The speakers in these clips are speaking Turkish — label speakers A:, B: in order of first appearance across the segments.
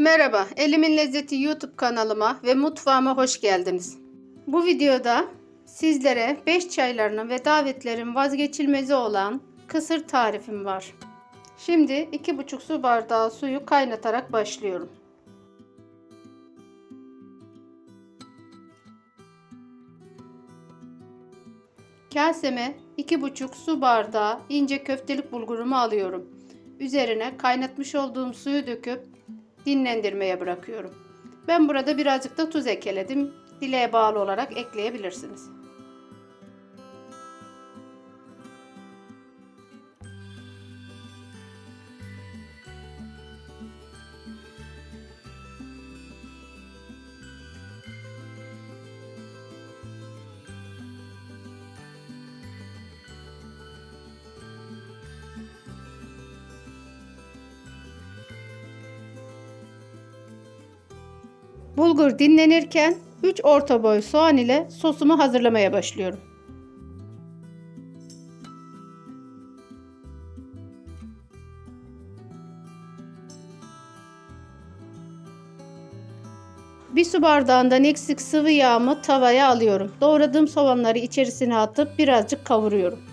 A: Merhaba, Elimin Lezzeti YouTube kanalıma ve mutfağıma hoş geldiniz. Bu videoda sizlere 5 çaylarının ve davetlerin vazgeçilmezi olan kısır tarifim var. Şimdi 2,5 su bardağı suyu kaynatarak başlıyorum. Kaseme 2,5 su bardağı ince köftelik bulgurumu alıyorum. Üzerine kaynatmış olduğum suyu döküp dinlendirmeye bırakıyorum. Ben burada birazcık da tuz ekledim. Dileğe bağlı olarak ekleyebilirsiniz. Bulgur dinlenirken 3 orta boy soğan ile sosumu hazırlamaya başlıyorum. Bir su bardağından eksik sıvı yağımı tavaya alıyorum. Doğradığım soğanları içerisine atıp birazcık kavuruyorum.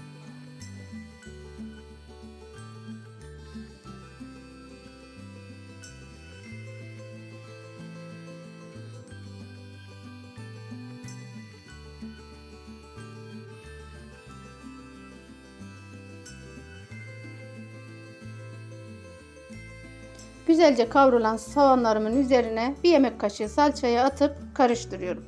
A: Güzelce kavrulan soğanlarımın üzerine bir yemek kaşığı salçayı atıp karıştırıyorum.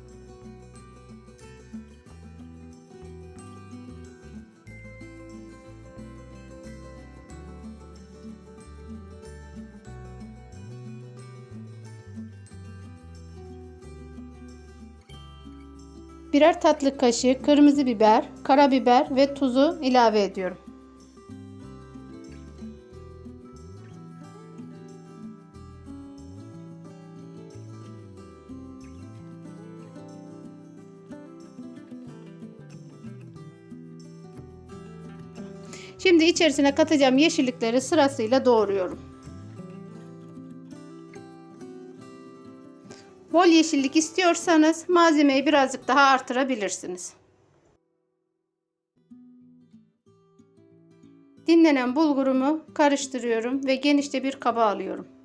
A: Birer tatlı kaşığı kırmızı biber, karabiber ve tuzu ilave ediyorum. Şimdi içerisine katacağım yeşillikleri sırasıyla doğruyorum. Bol yeşillik istiyorsanız malzemeyi birazcık daha artırabilirsiniz. Dinlenen bulgurumu karıştırıyorum ve genişte bir kaba alıyorum.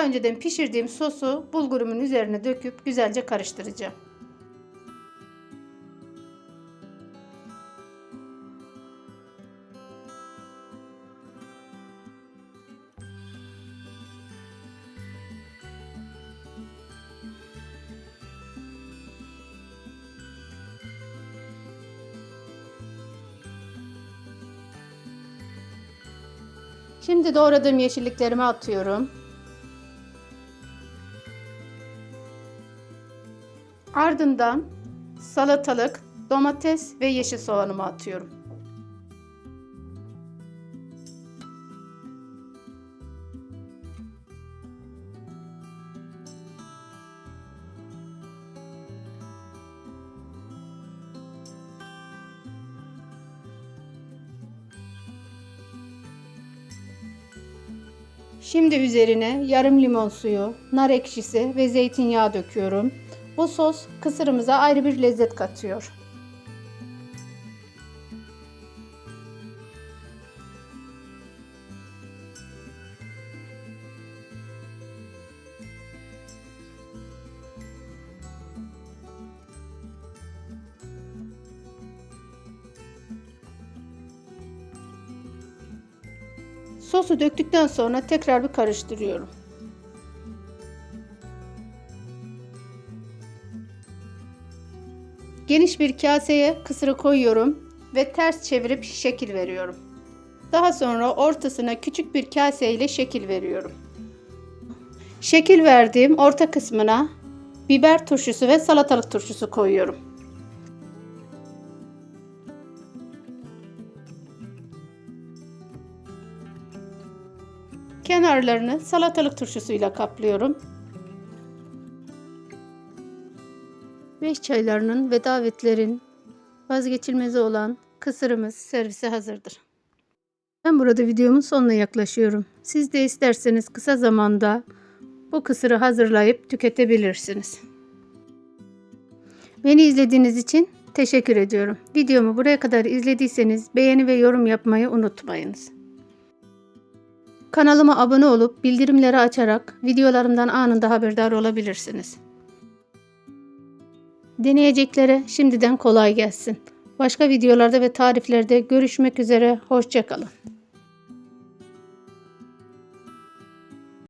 A: Daha önceden pişirdiğim sosu bulgurumun üzerine döküp güzelce karıştıracağım. Şimdi doğradığım yeşilliklerimi atıyorum. Ardından salatalık, domates ve yeşil soğanımı atıyorum. Şimdi üzerine yarım limon suyu, nar ekşisi ve zeytinyağı döküyorum. Bu sos kısırımıza ayrı bir lezzet katıyor. Sosu döktükten sonra tekrar bir karıştırıyorum. Geniş bir kaseye kısırı koyuyorum ve ters çevirip şekil veriyorum. Daha sonra ortasına küçük bir kase ile şekil veriyorum. Şekil verdiğim orta kısmına biber turşusu ve salatalık turşusu koyuyorum. Kenarlarını salatalık turşusuyla kaplıyorum 5 çaylarının ve davetlerin vazgeçilmezi olan kısırımız servise hazırdır. Ben burada videomun sonuna yaklaşıyorum. Siz de isterseniz kısa zamanda bu kısırı hazırlayıp tüketebilirsiniz. Beni izlediğiniz için teşekkür ediyorum. Videomu buraya kadar izlediyseniz beğeni ve yorum yapmayı unutmayınız. Kanalıma abone olup bildirimleri açarak videolarımdan anında haberdar olabilirsiniz. Deneyeceklere şimdiden kolay gelsin. Başka videolarda ve tariflerde görüşmek üzere. Hoşçakalın.